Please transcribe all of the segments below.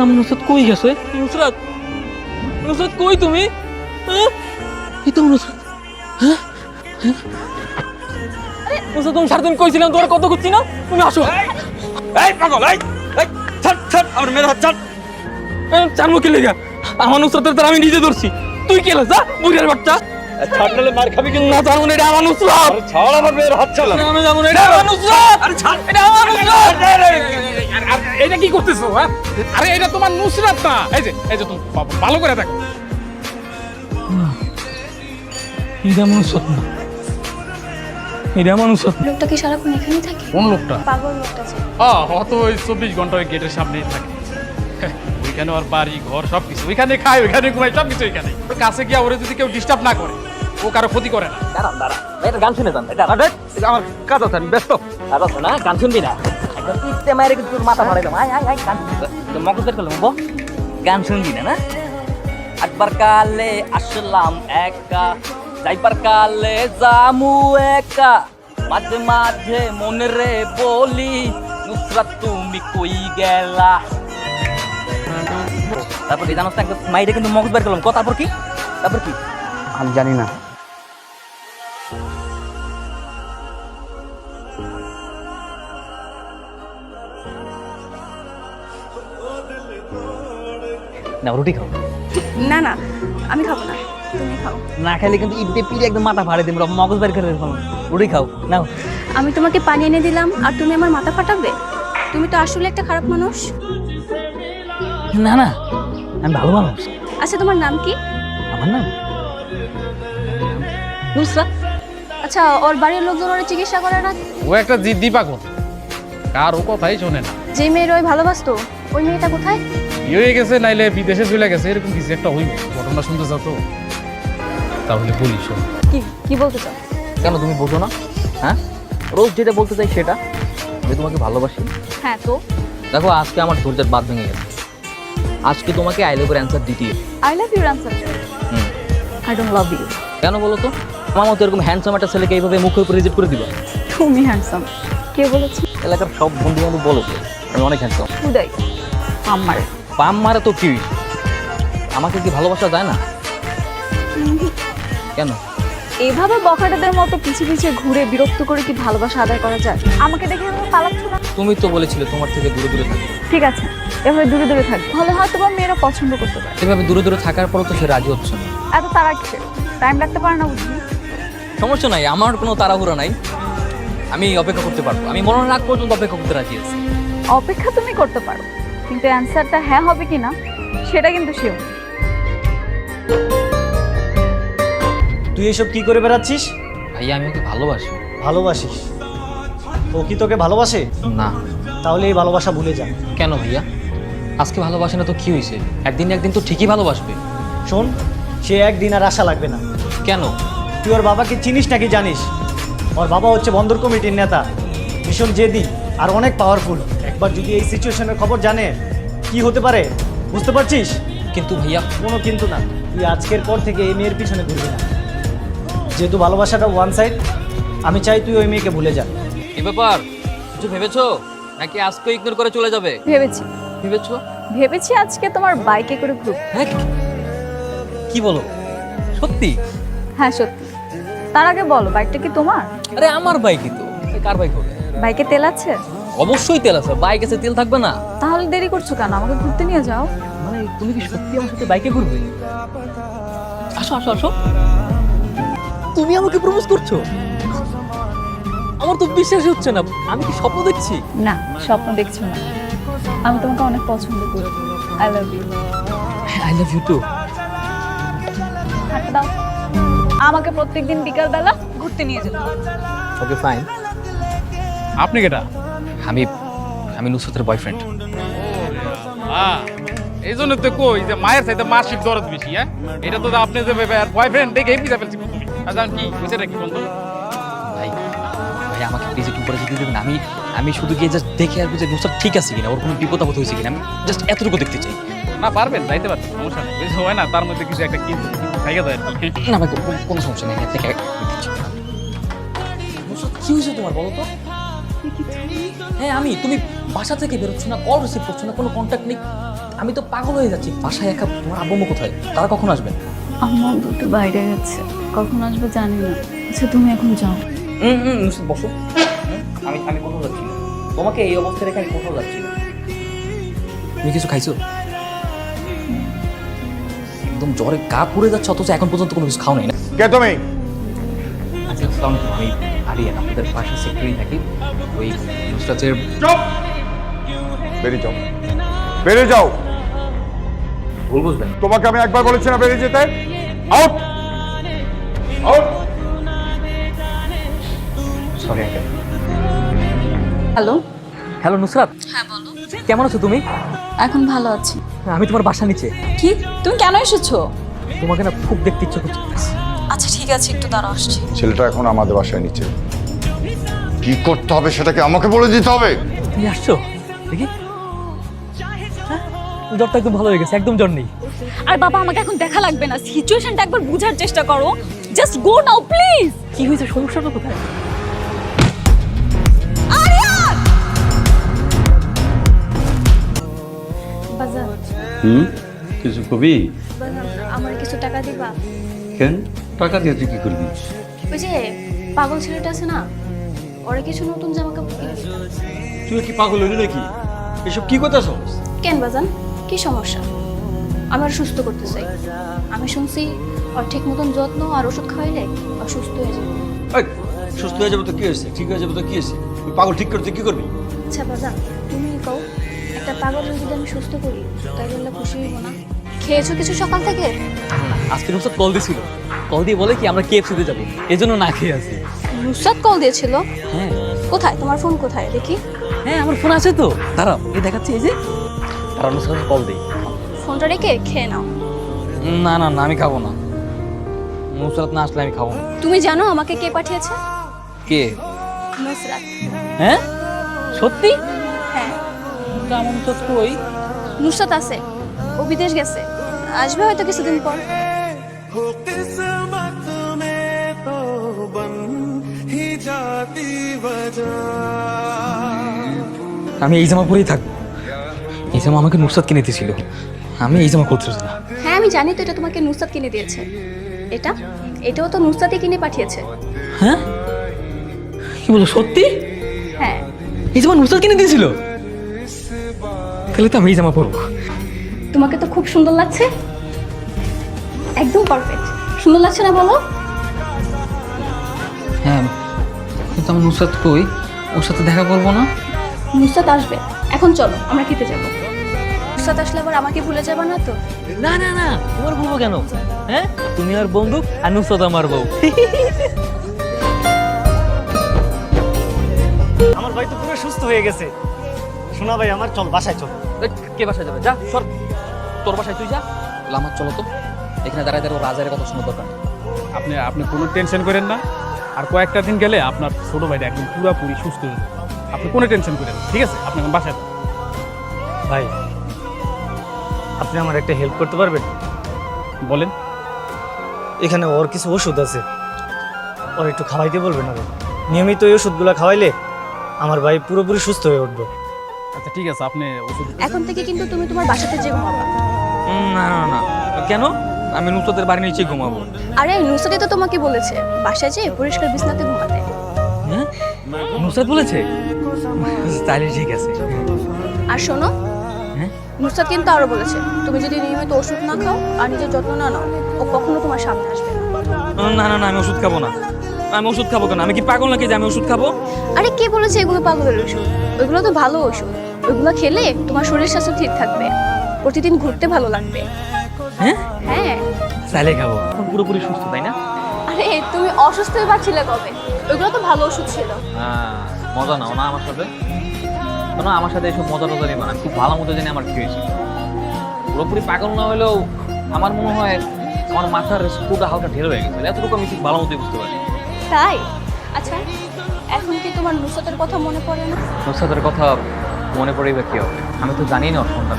আমার নুসরাত কই গেছে? নুসরাত? নুসরাত কই তুমি? হ্যাঁ? এই তো নুসরাত। হ্যাঁ? হ্যাঁ? নুসরাত তুমি সারাদিন কইছিলাম তোমার কত করছি না? তুমি আসো। এই পাগল এই এই ছাড় ছাড় আমার মেয়ের হাত ছাড়। জানব কি লেগা? আমার নুসরাতের তার আমি নিজে ধরছি। তুই কে যা বুড়িয়ার বাচ্চা। এই ছাড় নাহলে মার খাবি কিন্তু না জানো না এটা আমার নুসরাত। আরে ছাড় আমার মেয়ের হাত ছাড় আমি জানো না এটা আমার নুসরাত। আরে ছাড়। এটা আমার নুসরাত। আর এটা কি করতেছো হ্যাঁ? আরে এটা তোমার নুসরাত না। এই যে এই যে তুমি ভালো করে দেখো। এটা নুসরাত না। এটা লোকটা কি সারাক্ষণ এখানেই থাকে? কোন লোকটা? পাগল লোকটা হ্যাঁ অত ওই চব্বিশ ঘণ্টা ওই গেটের সামনেই থাকে। ওইখানে ওর বাড়ি ঘর সব কিছু ওইখানে খায় ওইখানে ঘুমায় সব কিছু ওইখানে কাছে গিয়ে ওরে যদি কেউ ডিস্টার্ব না করে ও কারও ক্ষতি করে না। দাঁড়ান দাঁড়ান। এটা গান শুনে যান। এটা আরে আমার কাজ আছে আমি ব্যস্ত। কাজ আছে না গান শুনবি না। ইচ্ছে মায়ের কিন্তু তোর মাথা ফাড়াইলাম আয় আয় আয় গান তো বের করলাম গান শুনবি না না? একবার কালে আসলাম একা যাইবার কালে জামু একা। মাঝে মাঝে মনে রে বলি নুসরাত তুমি কই গেলা? তারপর কি জানোস না মাইরে কিন্তু মগজ বের করলাম। কথা তারপর কি? তারপর কি? আমি জানি না। না রুটি খাও। না না আমি খাব না তুমি খাও। না খাইলে কিন্তু ইডে পিড়ে একদম মাথা ফাড়ে দিম মগজ বের করে ফেলাম রুটি খাও নাও। আমি তোমাকে পানি এনে দিলাম আর তুমি আমার মাথা ফাটাবে? তুমি তো আসলে একটা খারাপ মানুষ। না না আমি ভালো মানুষ। আচ্ছা তোমার নাম কি? আমার নাম? নুসরাত। আচ্ছা ওর বাড়ির লোকজন ওরা চিকিৎসা করে না? ও একটা জিদ্দি পাগল। কারও কথাই শোনে না। যে মেয়ের ওই ভালোবাসতো ওই মেয়েটা কোথায়? কি হয়ে গেছে নাইলে বিদেশে চলে গেছে এরকম কিছু একটা হইব। ঘটনা শুনতে চাও তো? তাহলে বলি শোন। কি কি বলতে চাও? কেন তুমি বোঝো না? হ্যাঁ? রোজ যেটা বলতে চাই সেটা আমি তোমাকে ভালোবাসি। হ্যাঁ তো? দেখো আজকে আমার ধৈর্যের বাদ ভেঙে গেছে। আজকে তোমাকে আই লাভ অ্যান্সার দিতে আই লাভ ইউর আনসার হুম। আই ডোন্ট লাভ ইউ কেন বলো তো? আমার মতো এরকম হ্যান্ডসাম একটা ছেলেকে এইভাবে মুখের উপর রিজেক্ট করে দিবা? তুমি হ্যান্ডসাম কে বলেছে? এলাকার সব বন্ধু বান্ধব বলো। আমি অনেক হ্যান্ডসাম উদয় পাম মারা তো কি? আমাকে কি ভালোবাসা যায় না? কেন? এইভাবে বখাটেদের মতো পিছে পিছে ঘুরে বিরক্ত করে কি ভালোবাসা আদায় করা যায়? আমাকে দেখে তুমি পালাচ্ছ না? তুমি তো বলেছিলে তোমার থেকে দূরে দূরে থাকবে ঠিক আছে এভাবে দূরে দূরে থাক। তাহলে হয়তো বা মেয়েরা পছন্দ করতে পারে। এভাবে দূরে দূরে থাকার পরও তো সে রাজি হচ্ছে না। এত তারা কিসের? টাইম লাগতে পারে না বুঝলি সমস্যা নাই আমার কোনো তাড়াহুড়া নাই। আমি অপেক্ষা করতে পারব। আমি মরণের আগ পর্যন্ত অপেক্ষা করতে রাজি আছি। অপেক্ষা তুমি করতে পারো কিন্তু অ্যান্সারটা হ্যাঁ হবে কি না সেটা কিন্তু শিওর তুই এসব কি করে বেড়াচ্ছিস? ভাইয়া আমি ওকে ভালোবাসি। ভালোবাসিস? ও কি তোকে ভালোবাসে? না। তাহলে এই ভালোবাসা ভুলে যা। কেন ভাইয়া? আজকে ভালোবাসে না তো কি হয়েছে একদিন না একদিন তো ঠিকই ভালোবাসবে। শোন সে একদিন আর আশা লাগবে না। কেন? তুই ওর বাবাকে চিনিস নাকি জানিস? ওর বাবা হচ্ছে বন্দর কমিটির নেতা। ভীষণ জেদি আর অনেক পাওয়ারফুল একবার যদি এই সিচুয়েশনের খবর জানে কি হতে পারে? বুঝতে পারছিস? কিন্তু ভাইয়া কোনো কিন্তু না। তুই আজকের পর থেকে এই মেয়ের পিছনে ঘুরবি না। যেহেতু ভালোবাসাটা ওয়ান সাইড আমি চাই তুই ওই মেয়েকে ভুলে যা। কি ব্যাপার? কিছু ভেবেছো? নাকি আজকে ইগনোর করে চলে যাবে? ভেবেছি। ভেবেছো? ভেবেছি আজকে তোমার বাইকে করে ঘুরব। হ্যাঁ কি- কি বলো? সত্যি? হ্যাঁ সত্যি। তার আগে বলো বাইকটা কি তোমার? আরে আমার বাইকই তো। কার বাইক হবে? বাইকে তেল আছে? অবশ্যই তেল আছে। বাইক আছে তেল থাকবে না। তাহলে দেরি করছ কেন? আমাকে ঘুরতে নিয়ে যাও। মানে তুমি কি সত্যি আমার সাথে বাইকে ঘুরবে? আসো আসো আসো। তুমি আমাকে প্রপোজ করছ? আমার তো বিশ্বাস হচ্ছে না। আমি কি স্বপ্ন দেখছি? না স্বপ্ন দেখছ না। আমি তোমাকে অনেক পছন্দ করি। I love you I love you too দাও। আমাকে প্রত্যেকদিন বিকালবেলা ঘুরতে নিয়ে যেত। ওকে ফাইন আপনি কেটা? আমি আমি নুসরতের বয়ফ্রেন্ড এই জন্য তো কই যে মায়ের সাথে মাসিক দরদ বেশি হ্যাঁ? এটা তো আপনি যে বয়ফ্রেন্ড দেখে ফেলছি তুমি আচ্ছা কি বুঝে রাখি বন্ধু ভাই ভাই আমাকে প্লিজ একটু উপরে যেতে দেবেন। আমি আমি শুধু গিয়ে জাস্ট দেখে আসব যে নুসরত ঠিক আছে কিনা ওর কোনো বিপদ আপদ হয়েছে কিনা আমি জাস্ট এতটুকু দেখতে চাই। না পারবেন যাইতে পারবেন সমস্যা নেই। হয় না তার মধ্যে কিছু একটা কিন্তু থাকে তো না ভাই কোনো- সমস্যা নেই দিচ্ছি। নুসরত কি হয়েছে তোমার বলো তো? হ্যাঁ আমি তুমি বাসা থেকে বেরোচ্ছ না কল রিসিভ করছ না কোনো কন্ট্যাক্ট নেই। আমি তো পাগল হয়ে যাচ্ছি বাসায় একা তোমার আব্বু কোথায়? তারা কখন আসবেন আম্মা দুটো বাইরে গেছে। কখন আসবে জানি না। আচ্ছা তুমি এখন যাও। হুম হুম বসো। আমি আমি কোথাও যাচ্ছি না। তোমাকে এই অবস্থায় রেখে আমি কোথাও যাচ্ছি না। তুমি কিছু খাইছো? একদম জ্বরে গা পুড়ে যাচ্ছে অথচ এখন পর্যন্ত কোনো কিছু খাও নাই না কে তুমি? আচ্ছা। আমি আরিয়ান আপনাদের বাসার সেক্রেটারি থাকি। ওই নুসরাতের চুপ! বেরিয়ে যাও। বেরিয়ে যাও। ভুল বুঝবেন। তোমাকে আমি একবার বলেছি না বেরিয়ে যেতে। Out! Out! Sorry hello? Hello Nusrat হ্যাঁ বলো। কেমন আছো তুমি? এখন ভালো আছি। আমি তোমার বাসা নিচে। কি? তুমি কেন এসেছ? তোমাকে না খুব দেখতে ইচ্ছে করছে। আচ্ছা ঠিক আছে একটু দাঁড়া আসছি। ছেলেটা এখন আমাদের বাসায় নিচে। কি করতে হবে সেটাকে আমাকে বলে দিতে হবে? তুমি আসছো? দেখি। হ্যাঁ? জ্বরটা একদম ভালো হয়ে গেছে একদম জ্বর নেই। আর বাবা আমাকে এখন দেখা লাগবে না। সিচুয়েশনটা একবার বোঝার চেষ্টা করো। জাস্ট গো নাও প্লিজ কি হয়েছে? সমস্যাটা কোথায়? হুম? কিছু কবি? আমার কিছু টাকা দিবা। কেন? টাকা দিয়ে তুই কি করবি? ওই যে পাগল ছেলেটা আছে না ওরা কিছু নতুন জামা কাপড় কিনে তুই কি পাগল হলি নাকি? এসব কি করতেছ? কেন বাজান? কি সমস্যা? আমার সুস্থ করতে চাই। আমি শুনছি ওর ঠিক মতন যত্ন আর ওষুধ খাওয়াইলে ও সুস্থ হয়ে যাবে। সুস্থ হয়ে যাবে তো কি হয়েছে? ঠিক হয়ে যাবে তো কি হয়েছে? পাগল ঠিক করতে কি করবি? আচ্ছা বাজান তুমি কও। একটা পাগলের যদি আমি সুস্থ করি তাই বললে খুশি হইব না। খেয়েছো কিছু সকাল থেকে? আজকে নুসরাত কল দিছিল কল দিয়ে বলে কি আমরা কেএফসিতে যাব। এই জন্য না খেয়ে আছি। নুসরাত কল দিয়েছিল? হ্যাঁ। কোথায়? তোমার ফোন কোথায়? দেখি। হ্যাঁ আমার ফোন আছে তো। দাঁড়াও এই দেখাচ্ছি এই যে। তারা নুসরাত কল দিই। ফোনটা রেখে খেয়ে নাও। না না না আমি খাব না। নুসরাত না আসলে আমি খাব না। তুমি জানো আমাকে কে পাঠিয়েছে? কে? নুসরাত। হ্যাঁ? সত্যি? তা নুসরাত কই। নুসরাত আছে ও বিদেশ গেছে আসবে হয়তো কিছুদিন পর। আমি এই জামা পরেই থাকব। এই জামা আমাকে নুসরাত কিনে দিয়েছিল। আমি এই জামা করতেছি না। হ্যাঁ আমি জানি তো এটা তোমাকে নুসরাত কিনে দিয়েছে। এটা? এটাও তো নুসরাতই কিনে পাঠিয়েছে। হ্যাঁ? কি বলো সত্যি? হ্যাঁ। এই জামা নুসরাত কিনে দিয়েছিল? তাহলে তো আমি এই জামা পরবো। তোমাকে তো খুব সুন্দর লাগছে। একদম পারফেক্ট সুন্দর লাগছে না বলো? হ্যাঁ কিন্তু আমার নুসরাত কই? ওর সাথে দেখা করব না? নুসরাত আসবে। এখন চলো আমরা খেতে যাব। নুসরাত আসলে আবার আমাকে ভুলে যাবে না তো? না না না তোমার বলব কেন? হ্যাঁ তুমি আর বন্ধু আর নুসরাত আমার বউ। আমার ভাই তো পুরো সুস্থ হয়ে গেছে। শোনা ভাই আমার চল বাসায় চল। কে বাসায় যাবে? যা সর। তোর বাসায় তুই যা। বলে, আমার চলো তো। এখানে দাঁড়ায় দাঁড়ায় রাজারের কথা শোনা দরকার আপনি আপনি কোনো টেনশন করেন না। আর কয়েকটা দিন গেলে আপনার ছোট ভাইটা একদম পুরোপুরি সুস্থ হয়ে যাবে। আপনি কোনো টেনশন করেন ঠিক আছে? আপনি এখন বাসায় ভাই আপনি আমার একটা হেল্প করতে পারবেন? বলেন। এখানে ওর কিছু ওষুধ আছে। ওর একটু খাওয়াইতে বলবেন ভাই নিয়মিত এই ওষুধগুলো খাওয়াইলে আমার ভাই পুরোপুরি সুস্থ হয়ে উঠবে। আচ্ছা ঠিক আছে আপনি ওষুধ এখন থেকে কিন্তু তুমি তোমার বাসাতে যে ঘুমাবা। না না না। কেন? আমি নুসরাতের বাড়ির নিচে ঘুমাবো। আরে নুসরাতই তো তোমাকে বলেছে বাসায় যে পরিষ্কার বিছনাতে ঘুমাতে। হ্যাঁ? নুসরাত বলেছে? তাহলে ঠিক আছে। আর শোনো হ্যাঁ? নুসরাত কিন্তু আরও বলেছে তুমি যদি নিয়মিত ওষুধ না খাও আর নিজের যত্ন না নাও ও কখনো তোমার সামনে আসবে না না না আমি ওষুধ খাব না। আমি ওষুধ খাব কেন? আমি কি পাগল নাকি যে আমি ওষুধ খাব? আরে কে বলেছে এগুলো পাগলের ওষুধ? ওইগুলো তো ভালো ওষুধ। ওইগুলো খেলে তোমার শরীর স্বাস্থ্য ঠিক থাকবে। প্রতিদিন ঘুরতে ভালো লাগবে। হ্যাঁ? হ্যাঁ। তাহলে খাব। এখন পুরোপুরি সুস্থ তাই না? আরে তুমি অসুস্থ হয়ে পারছিলে কবে? ওইগুলো তো ভালো ওষুধ ছিল। হ্যাঁ মজা নাও না আমার সাথে? না আমার সাথে এসব মজা টজা নেবা না। খুব ভালো মতো জানি আমার কি হয়েছে পুরোপুরি পাগল না হলেও আমার মনে হয় আমার মাথার স্ক্রুটা হালকা ঢের হয়ে গেছে। এতটুকু আমি ঠিক ভালো মতোই বুঝতে পারি। তাই? আচ্ছা এখন কি তোমার নুসরাতের কথা মনে পড়ে না? নুসরাতের কথা মনে পড়েই বা কি হবে? আমি তো জানি না সন্তান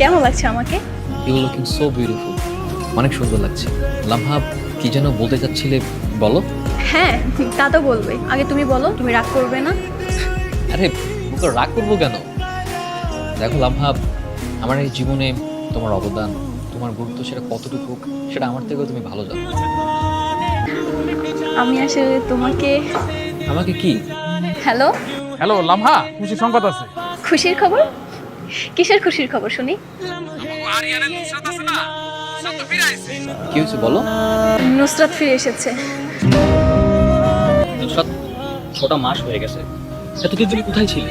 কেমন লাগছে আমাকে? ইউ লুকিং সো বিউটিফুল অনেক সুন্দর লাগছে। লামহা কি যেন বলতে চাচ্ছিলে বলো? হ্যাঁ তা তো বলবে। আগে তুমি বলো তুমি রাগ করবে না? আরে তো রাগ করব কেন? দেখো লাম্ভা আমার এই জীবনে তোমার অবদান তোমার গুরুত্ব সেটা কতটুকু সেটা আমার থেকেও তুমি ভালো জানো। আমি আসলে তোমাকে আমাকে কি? হ্যালো হ্যালো লামহা খুশি সংবাদ আছে। খুশির খবর? কিসের খুশির খবর শুনি? কি হয়েছে বলো? নুসরাত ফিরে এসেছে। নুসরাত ছটা মাস হয়ে গেছে। এতদিন তুমি কোথায় ছিলে?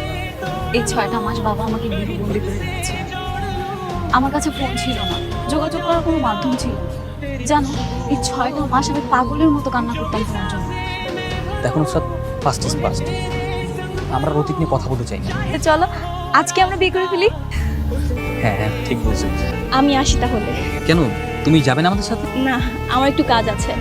এই ছয়টা মাস বাবা আমাকে বন্দি করে রেখেছে। আমার কাছে ফোন ছিল না। যোগাযোগ করার কোনো মাধ্যম ছিল জানো এই ছয়টা মাস আমি পাগলের মতো কান্না করতাম তোমার জন্য। দেখো নুসরাত ফার্স্ট ইজ ফার্স্ট আমরা অতীত নিয়ে কথা বলতে চাই না। চলো আজকে আমরা বিয়ে করে ফেলি? হ্যাঁ হ্যাঁ ঠিক বলছো। আমি আসি তাহলে। কেন? তুমি যাবে না আমাদের সাথে? না আমার একটু কাজ আছে।